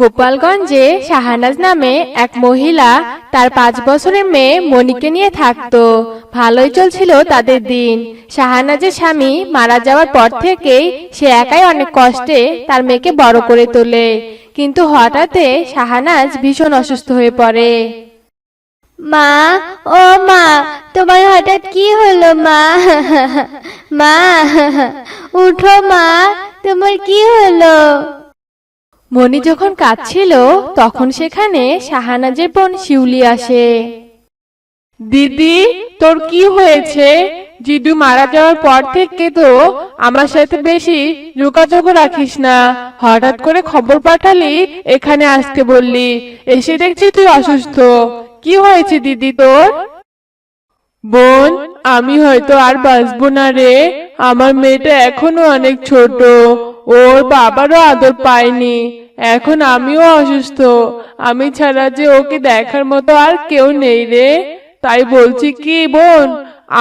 গোপালগঞ্জে শাহানাজ নামে এক মহিলা তার পাঁচ বছরের মেয়ে মনিকে নিয়ে থাকতো। ভালোই চলছিল তাদের দিন। শাহানাজের স্বামী মারা যাওয়ার পর থেকেই সে একাই অনেক কষ্টে তার মেয়েকে বড় করে তোলে। কিন্তু হঠাৎই শাহানাজ ভীষণ অসুস্থ হয়ে পড়ে। মা, ও মা, তোমার হঠাৎ কি হলো মা? মা, উঠো মা, তোমার কি হলো? মনি যখন কাঁদছিল, তখন সেখানে শাহানাজের বোন শিউলি আসে। দিদি, তোর কি হয়েছে? জিডু মারা যাওয়ার পর থেকে তো আমার সাথে বেশি যোগাযোগ রাখিস না। হঠাৎ করে খবর পাঠালি, এখানে আসতে বললি। এসে দেখছি তুই অসুস্থ। কি হয়েছে দিদি তোর? বোন, আমি হয়তো আর বাঁচবো না রে। আমার মেয়েটা এখনও অনেক ছোট। ওর বাবারও আদর পায়নি এখন আমিও অসুস্থ। আমি ছাড়া যে ওকে দেখার মতো আর কেউ নেই রে। তাই বলছি কি বোন,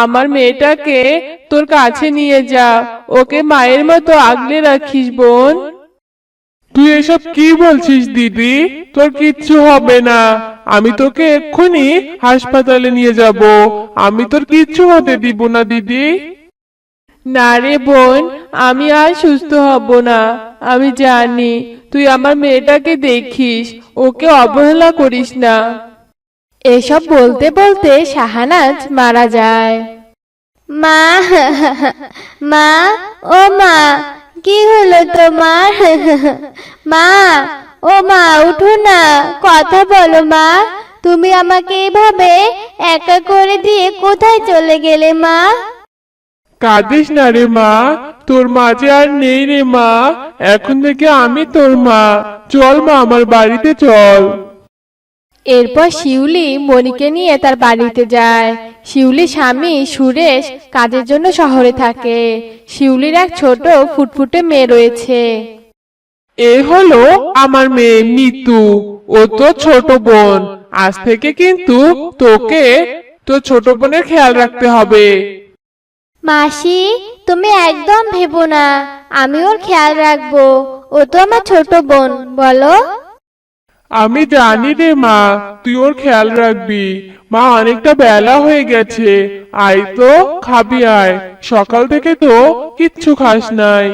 আমার মেয়েটাকে তোর কাছে নিয়ে যা। ওকে মায়ের মতো আগলে রাখিস বোন। তুই এসব কি বলছিস দিদি? তোর কিচ্ছু হবে না। আমি তোকে এক্ষুনি হাসপাতালে নিয়ে যাব। আমি তোর কিচ্ছু হতে দিব না দিদি। না রে বোন আমি আর সুস্থ হব না। আমি জানি তুই আমার মেয়েটাকে দেখিস ওকে অবহেলা করিস না। এসব বলতে বলতে শাহানাজ মারা যায়। মা মা ও মা কি হলো তোমার? মা ও মা উঠো না কথা বলো মা। তুমি আমাকে এভাবে একা করে দিয়ে কোথায় চলে গেলে মা? কাঁদিস না রে মা তোর মাঝে আর নেই রে মা এখন থেকে আমি তোর মা। চল মা আমার বাড়িতে চল। এরপর শিউলি মনিকে নিয়ে তার বাড়িতে যায়। শিউলি স্বামী সুরেশ কাজের জন্য শহরে থাকে। শিউলির এক ছোট ফুটফুটে মেয়ে রয়েছে। এ হলো আমার মেয়ে মিতু ও তো ছোট বোন। আজ থেকে কিন্তু তোকে তোর ছোট বোনের খেয়াল রাখতে হবে। মাসি তুমি একদম ভেবো না আমি ওর খেয়াল রাখব ও তো আমার ছোট বোন বলো। আমি জানি রে মা তুই ওর খেয়াল রাখবি। মা অনেকটা বেলা হয়ে গেছে। আয় তো খাবি আয়। সকাল থেকে তো কিচ্ছু খাস নাই।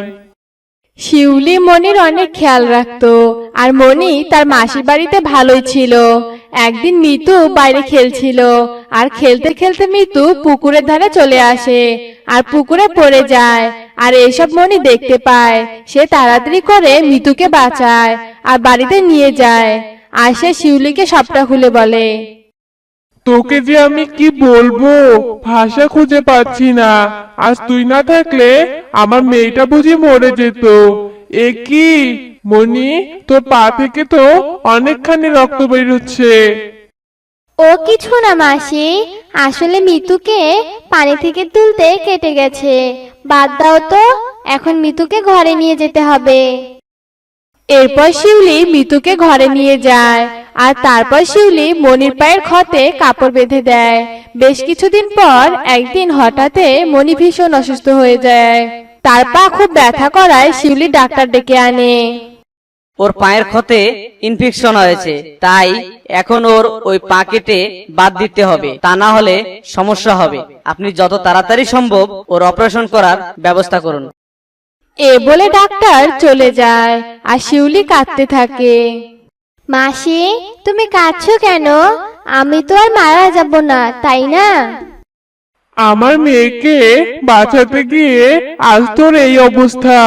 শিউলি মনির অনেক খেয়াল রাখতো আর মনি তার মাসির বাড়িতে ভালোই ছিল। একদিন মিতু বাইরে খেলছিল, আর খেলতে খেলতে মিতু পুকুরের ধারে চলে আসে, আর পুকুরে পড়ে যায়, আর এসব মনি দেখতে পায়। সে তাড়াতাড়ি করে মিতুকে বাঁচায়, আর বাড়িতে নিয়ে যায়, আর সে শিউলিকে সবটা খুলে বলে। তোকে যে আমি কি বলব? ভাষা খুঁজে পাচ্ছি না। আজ তুই না থাকলে আমার মেয়েটা বুঝি মরে যেত। এ কি? মনি তোর পা থেকে তো অনেকখানি রক্ত বের হচ্ছে ও কিছু না মাসি আসলে মিতুকে পানি থেকে তুলতে কেটে গেছে। বাদ দাও তো এখন মিতুকে ঘরে নিয়ে যেতে হবে। এরপর শিউলি মিতুকে ঘরে নিয়ে যায় আর তারপর শিউলি মনির পায়ের ক্ষতে কাপড় বেঁধে দেয়। বেশ কিছুদিন পর একদিন হঠাৎ মনি ভীষণ অসুস্থ হয়ে যায়। তার পা খুব ব্যথা করায় শিউলি ডাক্তার ডেকে আনে। ওর পায়ের ক্ষতে ইনফেকশন হয়েছে তাই এখন ওর ওই পা কেটে বাদ দিতে হবে। তা না হলে সমস্যা হবে। আপনি যত তাড়াতাড়ি সম্ভব ওর অপারেশন করার ব্যবস্থা করুন। এ বলে ডাক্তার চলে যায় আর শিউলি কাঁদতে থাকে। মাসি তুমি কাঁদছো কেন? আমি তো আর মারা যাব না তাই না? আমার মেয়েকে বাঁচাতে গিয়ে আজ তোর এই অবস্থা।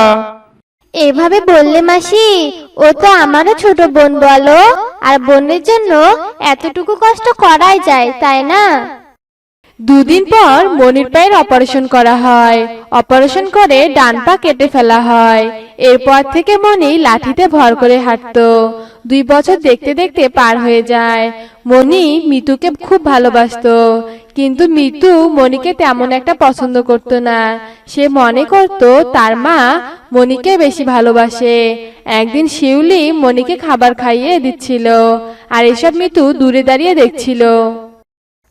এভাবে বললে মাসি ও তো আমারও ছোট বোন বলো। আর বোনের জন্য এতটুকু কষ্ট করাই যায় তাই না? দুদিন পর মনির পায়ের অপারেশন করা হয়। অপারেশন করে ডান পা কেটে ফেলা হয়। এরপর থেকে মনি লাঠিতে ভর করে হাঁটতো। দুই বছর দেখতে দেখতে পার হয়ে যায়। মনি মিতুকে খুব ভালোবাসতো। কিন্তু মিতু মনিকে তেমন একটা পছন্দ করত না। সে মনে করত তার মা মনিকে বেশি ভালোবাসে। একদিন শিউলি মনিকে খাবার খাইয়ে দিচ্ছিল আর এসব মিতু দূরে দাঁড়িয়ে দেখছিল।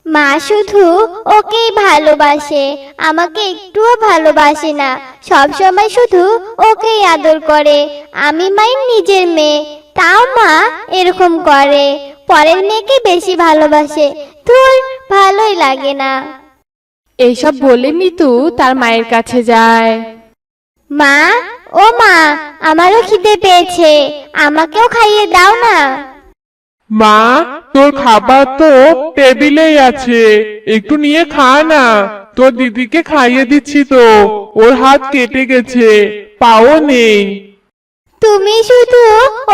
মা শুধু ওকেই ভালোবাসে আমাকে একটুও ভালোবাসে না। সব সময় শুধু ওকেই আদর করে। আমি মাই নিজের মেয়ে তাও মা এরকম করে। পরের মেয়েকে বেশি ভালোবাসে তোর ভালোই লাগে না। এইসব বলে মিতু তার মায়ের কাছে যায়। মা ও মা আমারও খিদে পেয়েছে আমাকেও খাইয়ে দাও না। মা তোর খাবার তো টেবিলেই আছে। একটু নিয়ে খা না। তোর দিদিকে খাইয়ে দিচ্ছি তো। ওর হাত কেটে গেছে। পাও নেই। তুমি শুধু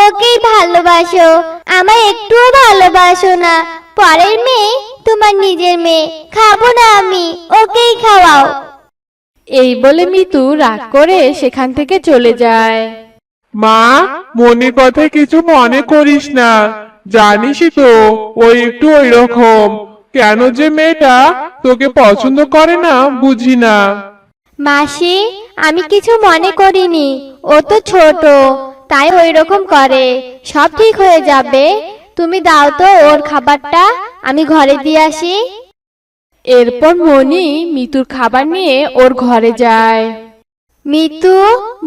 ওকেই ভালোবাসো আমায় একটুও ভালোবাসো না। পরের মেয়ে তোমার নিজের মেয়ে। খাব না আমি ওকেই খাওয়াও। এই বলে মিতু রাগ করে সেখান থেকে চলে যায়। মা মনে কথা কিছু মনে করিস না। জানিসই তো ও একটু ওই রকম কেন যে মেয়েটা তোকে পছন্দ করে না বুঝি না। মাসি আমি কিছু মনে করিনি। ও তো ছোট তাই ওই রকম করে। সব ঠিক হয়ে যাবে। তুমি দাও তো ওর খাবারটা আমি ঘরে দিয়ে আসি। এরপর মনি মিতুর খাবার নিয়ে ওর ঘরে যায়। মিতু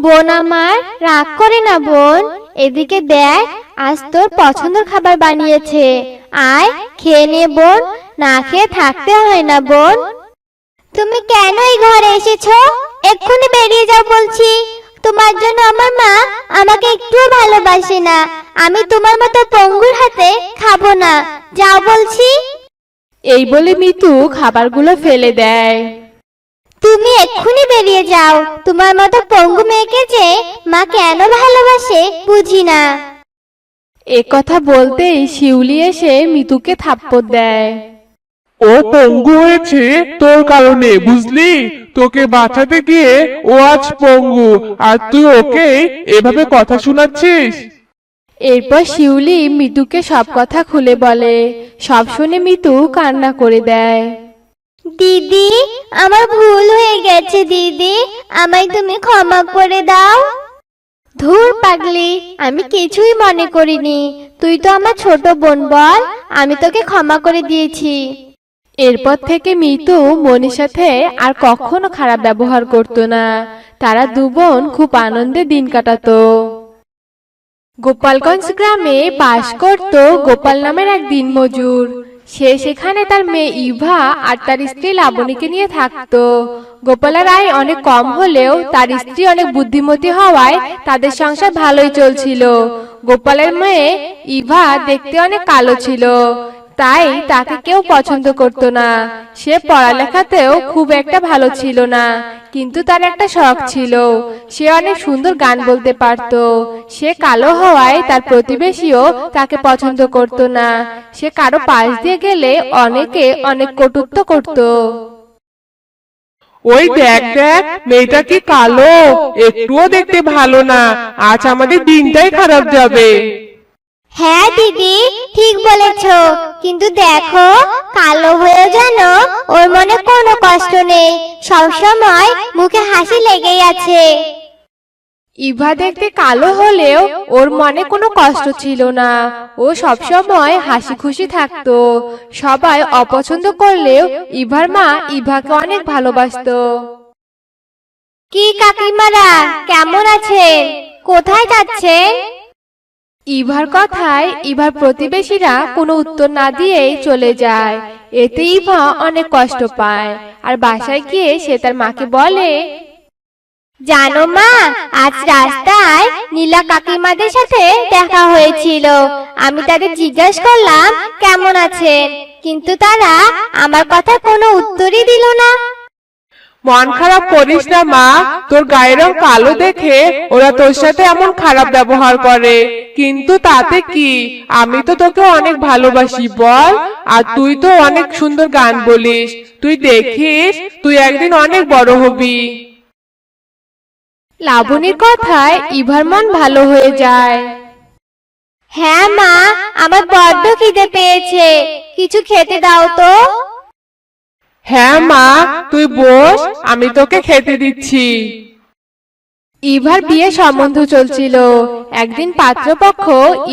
বোন আমার রাগ করে না বোন। এদিকে দেখ আজ তোর পছন্দের খাবার বানিয়েছে। আয় খেয়ে নে বোন। না খেয়ে থাকতে হয় না বোন। তুমি কেন এই ঘরে এসেছ? এক্ষুনি বেরিয়ে যাও বলছি। তোমার জন্য আমার মা আমাকে একটুও ভালোবাসে না। আমি তোমার মতো পঙ্গুর হাতে খাব না। যাও বলছি। এই বলে মিতু খাবারগুলো ফেলে দেয়। তুমি এক্ষুনি বেরিয়ে যাও। তোমার মতো পঙ্গু মেয়েকে যে মা কেন ভালোবাসে বুঝি না। এ কথা বলতেই শিউলি এসে মিতুকে থাপ্পড় দেয়। ও পঙ্গু হয়েছে তোর কারণে বুঝলি? তোকে বাঁচাতে গিয়ে ও আজ পঙ্গু আর তুই ওকে এভাবে কথা শোনাচ্ছিস? এরপর শিউলি মিতুকে সব কথা খুলে বলে। সব শুনে মিতু কান্না করে দেয়। দিদি আমার ভুল হয়ে গেছে দিদি। আমায় তুমি ক্ষমা করে দাও। ধুর পাগলি, আমি কিছুই মনে করিনি। তুই তো আমার ছোট বোন বল, আমি তোকে ক্ষমা করে দিয়েছি। এরপর থেকে মিতু মনির সাথে আর কখনো খারাপ ব্যবহার করতো না। তারা দু বোন খুব আনন্দে দিন কাটাতো। গোপালগঞ্জ গ্রামে বাস করত গোপাল নামের এক দিনমজুর। সে সেখানে তার মেয়ে ইভা আর তার স্ত্রী লাবণীকে নিয়ে থাকতো। গোপালের আয় অনেক কম হলেও তার স্ত্রী অনেক বুদ্ধিমতী হওয়ায় তাদের সংসার ভালোই চলছিল। গোপালের মেয়ে ইভা দেখতে অনেক কালো ছিল। তাই তাকে কেউ পছন্দ করতো না। সে পড়ালেখাতেও খুব একটা ভালো ছিল না কিন্তু তার একটা শখ ছিল। সে অনেক সুন্দর গান বলতে পারত। সে কালো হওয়ায় তার প্রতিবেশীও তাকে পছন্দ করত না। সে কারও পাশ দিয়ে গেলে অনেকে অনেক কটুত্ব করত। ওই দেখ দেখ মেয়েটা কি কালো? একটুও দেখতে ভালো না। আজ আমাদের দিনটাই খারাপ যাবে। হ্যাঁ দিদি ঠিক বলেছ। কিন্তু দেখো কালো হয়ে যেন ওর মনে কোনো কষ্ট নেই। সবসময় মুখে হাসি লেগেই আছে। ইভা দেখতে কালো হলেও ওর মনে কোনো কষ্ট ছিল না। ও সবসময় হাসি খুশি থাকতো। সবাই অপছন্দ করলেও ইভার মা ইভাকে অনেক ভালোবাসতো। কি কাকিমারা কেমন আছেন? কোথায় যাচ্ছেন? ইভার কথায় ইভার প্রতিবেশীরা কোনো উত্তর না দিয়েই চলে যায়। এতে ইভা অনেক কষ্ট পায় আর বাসায় গিয়ে সে তার মাকে বলে, জানো মা, আজ রাস্তায় নীলা কাকিমাদের সাথে দেখা হয়েছিল। আমি তাদের জিজ্ঞাসা করলাম, কেমন আছেন? কিন্তু তারা আমার কথা কোনো উত্তরই দিল না। মন খারাপ করিস না মা। তোর গায়ের রং কালো দেখে ওরা তোর সাথে এমন খারাপ ব্যবহার করে। কিন্তু তাতে কি? আমি তো তোকে অনেক ভালোবাসি বল। আর তুই তো অনেক সুন্দর গান বলিস। তুই দেখিস তুই একদিন অনেক বড় হবি। লাবণীর কথায় ইভার মন ভালো হয়ে যায়। হ্যাঁ মা। আমার বড্ড খিদে পেয়েছে। কিছু খেতে দাও তো। হ্যাঁ মা, তুই বস, আমি তোকে খেতে দিচ্ছি। ইভার বিয়ে সম্বন্ধ চলছিল। একদিন পাত্রপক্ষ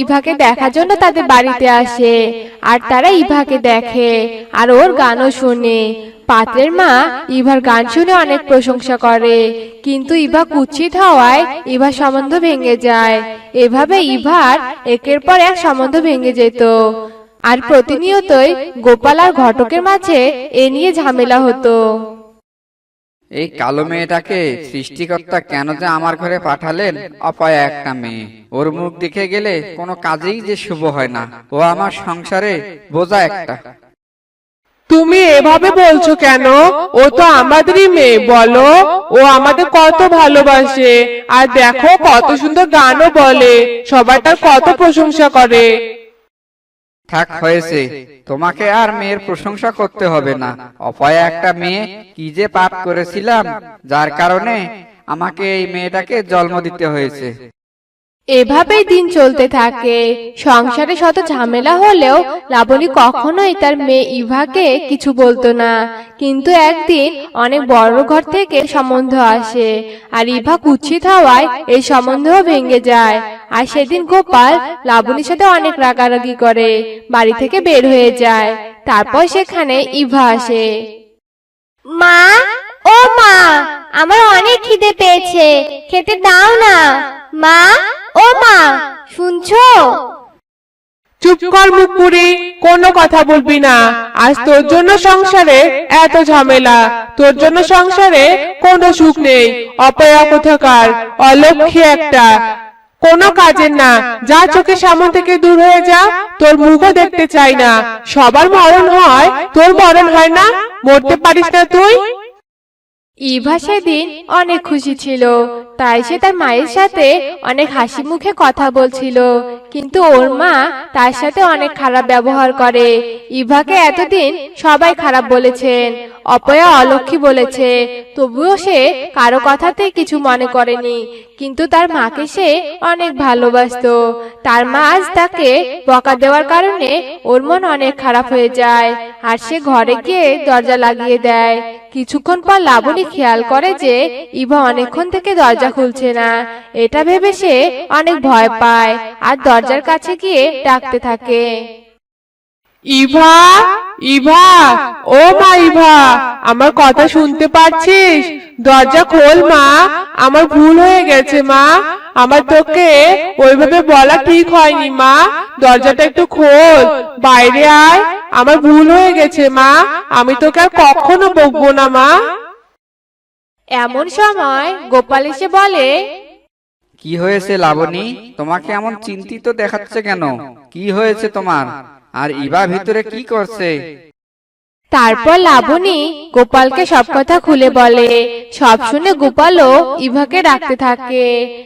ইভাকে দেখার জন্য তাদের বাড়িতে আসে, আর তারা ইভাকে দেখে, আর ওর গানও শোনে। পাত্রের মা ইভার গান শুনে অনেক প্রশংসা করে, কিন্তু ইভা কুৎসিত হওয়ায় ইভার সম্বন্ধ ভেঙে যায়। এভাবে ইভার একের পর এক সম্বন্ধ ভেঙে যেত। আর প্রতিনিয়তই গোপাল আর ঘটকের মাঝে এ নিয়ে ঝামেলা হতো। এই কালো মেয়েটাকে সৃষ্টিকর্তা কেন যে আমার ঘরে পাঠালেন? অপায় একটা মেয়ে ওর মুখ দেখে গেলে কোনো কাজেই যে শুভ হয় না। ও আমার সংসারে বোঝা একটা। তুমি এভাবে বলছো কেন? ও তো আমাদেরই মেয়ে বলো। ও আমাদের কত ভালোবাসে। আর দেখো কত সুন্দর গানও বলে। সবাই তার কত প্রশংসা করে। থাক হয়েছে। তোমাকে আর মেয়ের প্রশংসা করতে হবে না। অপায় একটা মেয়ে কি যে পাপ করেছিলাম যার কারণে আমাকে এই মেয়েটাকে জন্ম দিতে হয়েছে। এভাবেই দিন চলতে থাকে। সংসারে শত ঝামেলা হলেও লাবণী কখনোই তার মেয়ে ইভাকে কিছু বলতো না। কিন্তু একদিন অনেক বড় ঘর থেকে সম্বন্ধ আসে আর ইভা কুচ্ছিত হওয়ায় এই সম্বন্ধও ভেঙে যায়। আর সেদিন গোপাল লাবণীর সাথে অনেক রাগারাগি করে বাড়ি থেকে বের হয়ে যায়। তারপর সেখানে ইভা আসে। মা ও মা আমার অনেক খিদে পেয়েছে খেতে দাও না। মা ও মা শুনছো? চুপ কর মুখ পুরি কোনো কথা বলবি না। আজ তোর জন্য সংসারে এত ঝামেলা তোর জন্য সংসারে কোনো সুখ নেই। অপয়া কোথাকার অলক্ষী একটা। কোনো কাজের না। যা চোখের সামনে থেকে দূর হয়ে যা, তোর মুখও দেখতে চাই না। সবার মরণ হয়, তোর মরণ হয় না। মরতে পারিস না তুই? ইভা সেদিন অনেক খুশি ছিল। তাই সে তার মায়ের সাথে অনেক হাসি মুখে কথা বলছিল। কিন্তু ওর মা তার সাথে অনেক খারাপ ব্যবহার করে। ইভাকে এতদিন সবাই খারাপ বলেছেন, অপয়া অলক্ষী বলেছে। তবুও সে কারও কথাতে কিছু মনে করেনি, কিন্তু তার মাকে সে অনেক ভালোবাসতো। তার মা আজ তাকে বকা দেওয়ার কারণে ওর মন অনেক খারাপ হয়ে যায়, আর সে ঘরে গিয়ে দরজা লাগিয়ে দেয়। কিছুক্ষণ পর লাবণী খেয়াল করে যে ইভা অনেকক্ষণ থেকে দরজা খুলছে না। এটা ভেবে সে অনেক ভয় পায় আর দরজার কাছে গিয়ে ডাকতে থাকে। ইভা ইভা, ও মা ইভা, আমার কথা শুনতে পাচ্ছিস? দরজা খোল মা, আমার ভুল হয়ে গেছে মা। আমার তোকে ওইভাবে বলা ঠিক হয়নি মা। দরজাটা একটু খোল। বাইরে আয়, আমার ভুল হয়ে গেছে মা। আমি তোকে আর কখনো বকবো না মা। এমন সময় গোপাল এসে বলে, কি হয়েছে লাবণী? তোমাকে এমন চিন্তিত দেখাচ্ছে কেন? কি হয়েছে তোমার? আর ইবা ভিতরে কি করছে? তারপর লাবণী গোপালকে সব কথা খুলে বলে সব শুনে গোপালও ইভাকে ডাকতে থাকে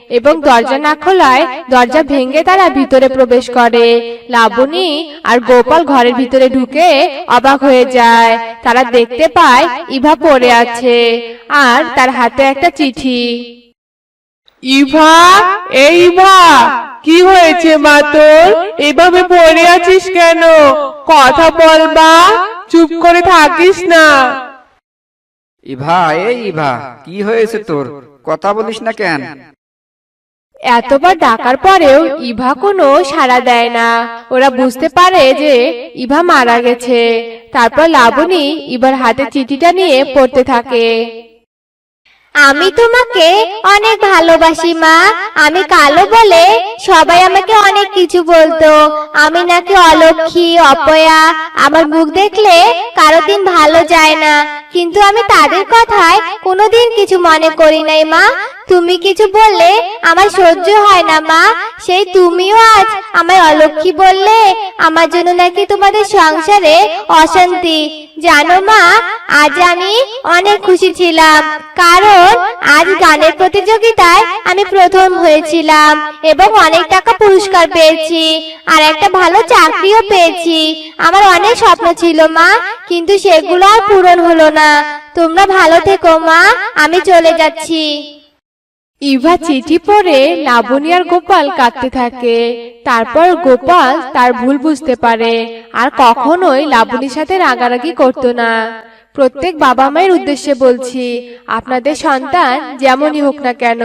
এবং দরজা না খোলায় দরজা ভেঙে তারা ভিতরে প্রবেশ করে। লাবণী আর গোপাল ঘরের ভিতরে ঢুকে অবাক হয়ে যায়। তারা দেখতে পায় ইভা পড়ে আছে আর তার হাতে একটা চিঠি। ইভা এই ইভা কি হয়েছে মা তোর? এভাবে পড়ে আছিস কেন? কথা বলবা চুপ করে থাকিস না। ইভা এই ইভা কি হয়েছে তোর? কথা বলিস না কেন? এতবার ডাকার পরেও ইভা কোনো সাড়া দেয় না। ওরা বুঝতে পারে যে ইভা মারা গেছে। তারপর লাবণী ইভার হাতে চিঠিটা নিয়ে পড়তে থাকে। আমি তোমাকে অনেক ভালোবাসি, মা। আমি কালো বলে সবাই আমাকে অনেক কিছু বলতো। আমি নাকি অলক্ষী, অপয়া। আমার মুখ দেখলে কারও দিন ভালো যায় না। কিন্তু আমি তাদের কথায় কোনোদিন কিছু মনে করি নাই, মা। তুমি কিছু বললে আমার সহ্য হয় না, মা। সেই তুমিও আজ আমায় অলক্ষী বললে, আমার জন্য নাকি তোমাদের সংসারে অশান্তি। জানো, মা, আজ আমি অনেক খুশি ছিলাম, কারণ আজ গানের প্রতিযোগিতায় আমি প্রথম হয়েছিলাম এবং অনেক টাকা পুরস্কার পেয়েছি আর একটা ভালো চাকরিও পেয়েছি। আমার অনেক স্বপ্ন ছিল, মা, কিন্তু সেগুলো আর পূরণ হলো না। তোমরা ভালো থেকো, মা, আমি চলে যাচ্ছি। ইভা চিঠি পড়ে লাবণী আর গোপাল কাঁদতে থাকে। তারপর গোপাল তার ভুল বুঝতে পারে আর কখনোই লাবণীর সাথে রাগারাগি করতো না। প্রত্যেক বাবা মায়ের উদ্দেশ্যে বলছি, আপনাদের সন্তান যেমনই হোক না কেন,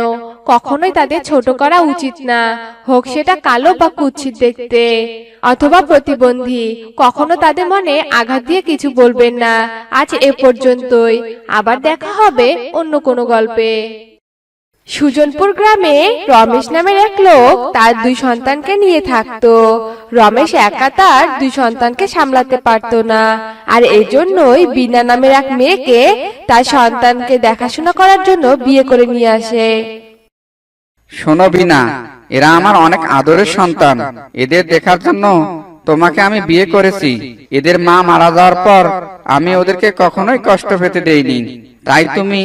কখনোই তাদের ছোট করা উচিত না, হোক সেটা কালো বা কুৎসিত দেখতে। অথবা প্রতিবন্ধী, কখনো তাদের মনে আঘাত দিয়ে কিছু বলবেন না, আজ এ পর্যন্তই, আবার দেখা হবে অন্য কোনো গল্পে। সুজনপুর গ্রামে রমেশ নামের এক লোক তার দুই সন্তানকে নিয়ে থাকতো। রমেশ একা তার দুই সন্তানকে সামলাতে পারতো না। আর এজন্যই বিনা নামের এক মেয়েকে তার সন্তানকে দেখাশোনা করার জন্য বিয়ে করে নিয়ে আসে। শোনো বিনা এরা আমার অনেক আদরের সন্তান। এদের দেখার জন্য তোমাকে আমি বিয়ে করেছি। এদের মা মারা যাওয়ার পর আমি ওদেরকে কখনোই কষ্ট পেতে দেইনি। তাই তুমি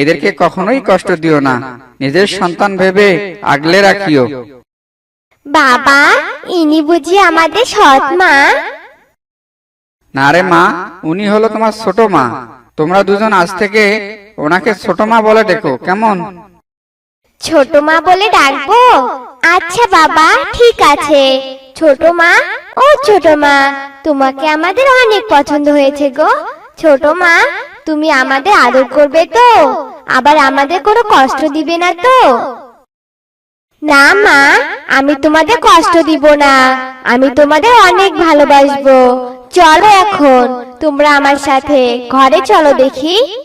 এদেরকে কখনোই কষ্ট দিও না। নিজের সন্তান ভেবে আগলে রাখিও। বাবা ইনি বুঝি আমাদের সৎ মা। না রে মা উনি হলো তোমার ছোট মা। তোমরা দুজন আজ থেকে ওনাকে ছোট মা বলে দেখো কেমন? ছোট মা বলে ডাকবো? আচ্ছা বাবা ঠিক আছে। ছোট মা ও ছোট মা তোমাকে আমাদের অনেক পছন্দ হয়েছে গো। ছোট মা তুমি আমাদের আদর করবে তো? আবার আমাদের কোনো কষ্ট দিবে না তো? না, মা, আমি তোমাদের কষ্ট দিব না। আমি তোমাদের অনেক ভালোবাসবো। চলো এখন, তোমরা আমার সাথে ঘরে চলো দেখি।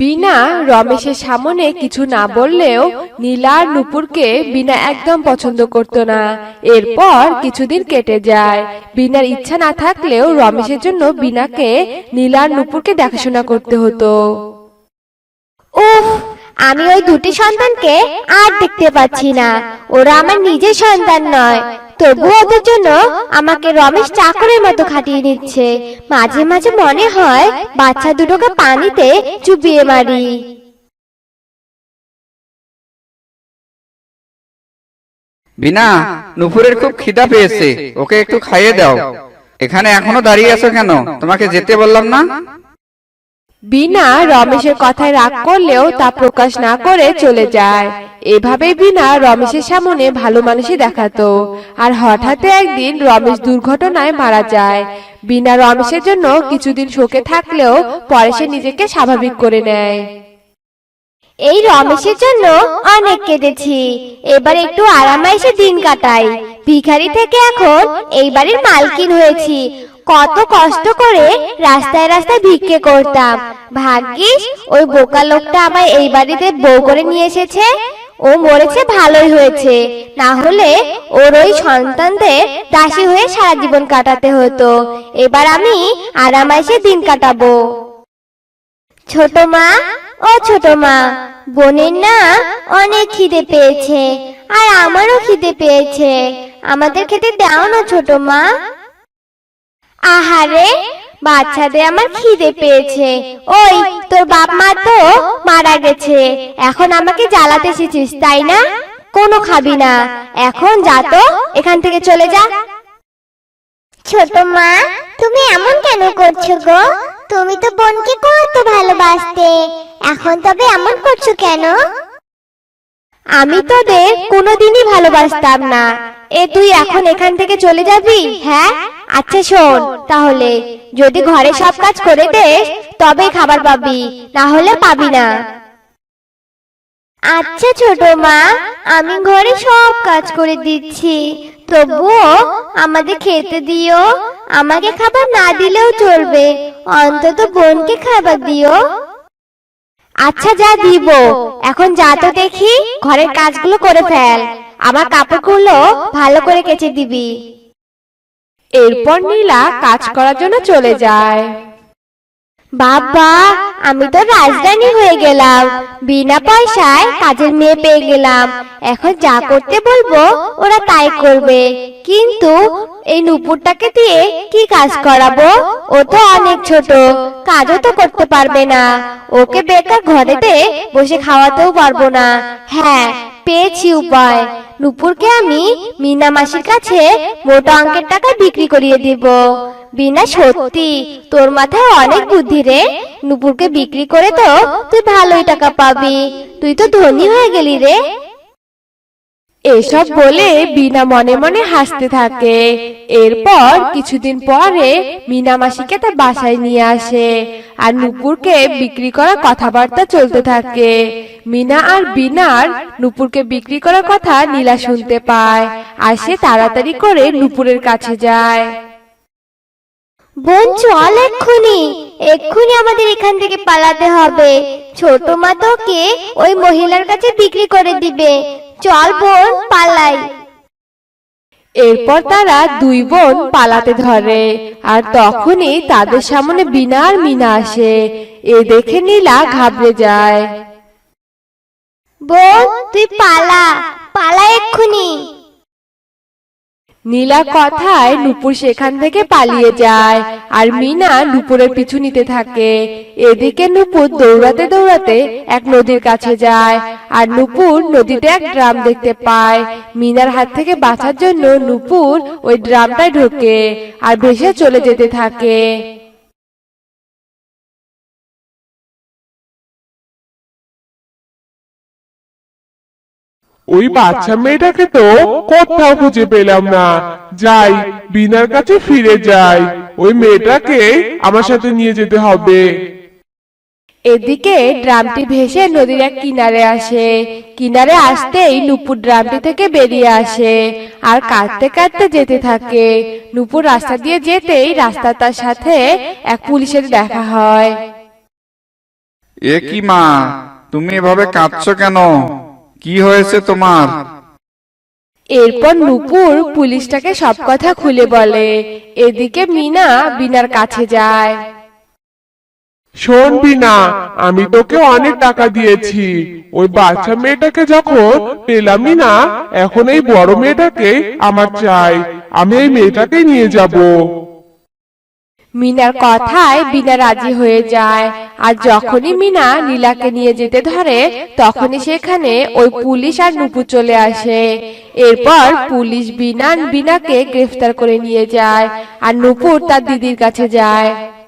বিনা রমেশের সামনে কিছু না বললেও নীলা আর নুপুরকে বিনা একদম পছন্দ করত না। এরপর কিছুদিন কেটে যায়। বিনার ইচ্ছা না থাকলেও রমেশের জন্য বিনাকে নীলা আর নুপুরকে দেখাশোনা করতে হতো। উফ আমি ওই দুটি সন্তানকে আর দেখতে পাচ্ছি না। ওরা আমার নিজের সন্তান নয়। তবু ওদের জন্য আমাকে রমেশ চাকরের মতো খাটিয়ে নিচ্ছে মাঝে মাঝে মনে হয় বাচ্চা দুটোকে পানিতে চুবিয়ে মারি। বিনা নুপুরের খুব খিদা পেয়েছে। ওকে একটু খাইয়ে দাও। এখানে এখনও দাঁড়িয়ে আছো কেন? তোমাকে যেতে বললাম না? বিনা রমেশের কথায় রাগ করলেও তা প্রকাশ না করে চলে যায়। এভাবে বিনা রমেশের সামনে ভালো মানুষই দেখাতো। আর হঠাৎ একদিন রমেশ দুর্ঘটনায় মারা যায়। বিনা রমেশের জন্য কিছুদিন শোকে থাকলেও পরে সে নিজেকে স্বাভাবিক করে নেয়। এই রমেশের জন্য অনেক কেঁদেছি। এবার একটু আরামাইসে দিন কাটাই। ভিখারি থেকে এখন এই বাড়ির মালকিন হয়েছি। কত কষ্ট করে রাস্তায় রাস্তায় ভিক্ষে করতাম। ভাগ্যিস, ওই বোকা লোকটা আমার এই বাড়িতে বউ করে নিয়ে এসেছে। ও মরেছে ভালোই হয়েছে। না হলে ওর ওই সন্তানদের দাসী হয়ে সারা জীবন কাটাতে হতো। এবার আমি আরামাইসে দিন কাটাবো। ছোট মা, ও ছোট মা, বোনের না অনেক খিদে পেয়েছে, আর আমারও খিদে পেয়েছে। আমাদের খেতে দাও না, ছোট মা। আহারে, বাচ্চাদের আমার খিদে পেয়েছে। ওই, তোর বাপ মা তো মারা গেছে। এখন আমাকে জ্বালাতে এসেছিস, তাই না? কোনো খাবি না। এখন যা তো, এখান থেকে চলে যা। ছোট মা, তুমি এমন কেন করছ গো? তুমি তো বোনকে কত ভালোবাসতে। এখন তবে এমন করছ কেন? আমি তোদের কোনোদিনই ভালোবাসতাম না। এ তুই এখন এখান থেকে চলে যাবি? হ্যাঁ? আচ্ছা শোন, তাহলে যদি ঘরে সব কাজ করে দেস তবে খাবার পাবি না হলে পাবি না। আচ্ছা ছোট মা, আমি ঘরে সব কাজ করে দিচ্ছি। তবুও আমাদের খেতে দিও, আমাকে খাবার না দিলেও চলবে। অন্তত বোনকে খাবার দিও। আচ্ছা যা দিব। এখন যা তো দেখি ঘরের কাজগুলো করে ফেল। আমার কাপড়গুলো ভালো করে কেচে দিবি। এরপর নীলা কাজ করার জন্য চলে যায়। বাবা আমি তো রাজধানী হয়ে গেলাম। বিনা পয়সায় কাজের মেয়ে পেয়ে গেলাম। এখন যা করতে বলব, ওরা তাই করবে। কিন্তু এই নুপুরটাকে দিয়ে কি কাজ করাবো? ও তো অনেক ছোট, কাজও তো করতে পারবে না। ওকে বেকার ঘরেতে বসে খাওয়াতেও পারব না। হ্যাঁ পেয়েছি উপায়। নুপুরকে আমি মিনা মাসির কাছে মোটা অঙ্কের টাকা বিক্রি করিয়ে দিব। বিনা সত্যি, তোর মাথায় অনেক বুদ্ধি রে। নুপুরকে বিক্রি করে তো তুই ভালোই টাকা পাবি। তুই তো ধনী হয়ে গেলি রে। এসব বলে বিনা মনে মনে হাসতে থাকে। এরপর কিছুদিন পরে মিনা মাসিকে তার বাসায় নিয়ে আসে আর নুপুরকে বিক্রি করার কথাবার্তা চলতে থাকে। মিনা আর বিনার নুপুরকে বিক্রি করার কথা নীলা শুনতে পায় আর সে তাড়াতাড়ি করে নুপুরের কাছে যায়। বোন চল এক্ষুনি। এক্ষুনি আমাদের এখান থেকে পালাতে হবে। ছোট মা তোকে ওই মহিলার কাছে বিক্রি করে দিবে। চল বোন পালাই। এরপর তারা দুই বোন পালাতে ধরে। আর তখনই তাদের সামনে বিনা আর মিনা আসে। এ দেখে নীলা ঘাবড়ে যায়। বোন তুই পালা। পালা এক্ষুনি। নীলা কথায় নুপুর সেখান থেকে পালিয়ে যায় আর মিনা নুপুরের পিছু নিতে থাকে। এদিকে নুপুর দৌড়াতে দৌড়াতে এক নদীর কাছে যায় আর নুপুর নদীতে এক ড্রাম দেখতে পায়। মিনার হাত থেকে বাঁচার জন্য নুপুর ওই ড্রামটায় ঢোকে আর ভেসে চলে যেতে থাকে। ওই বাচ্চা মেয়েটাকে তো কোথাও খুঁজে পেলাম না। যাই বিনার কাছে ফিরে যাই। ওই মেয়েটাকে আমার সাথে নিয়ে যেতে হবে। এদিকে ড্রামটি ভেসে নদীর এক কিনারে আসে। কিনারে আসতেই নুপুর ড্রামটি থেকে বেরিয়ে আসে আর কাঁদতে কাঁদতে যেতে থাকে। নুপুর রাস্তা দিয়ে যেতেই রাস্তা তার সাথে এক পুলিশের দেখা হয়। এ কি মা? তুমি এভাবে কাঁদছো কেন? কি হয়েছে তোমার? এরপর নুপুর পুলিশটাকে সব কথা খুলে বলে এদিকে মিনা বিনার কাছে যায়। শোন বিনা আমি তোকে অনেক টাকা দিয়েছি। ওই বাচ্চা মেয়েটাকে যখন পেলামই না এখন এই বড় মেয়েটাকে আমার চাই। আমি এই মেয়েটাকে নিয়ে যাব। মিনার কথায় বিনা রাজি হয়ে যায়। আর যখনই মিনা নীলাকে নিয়ে যেতে ধরে, তখনই সেখানে ওই পুলিশ আর নুপু চলে আসে। এরপর পুলিশ বিনা বিনাকে গ্রেফতার করে নিয়ে যায়, আর নুপুর তার দিদির কাছে যায়।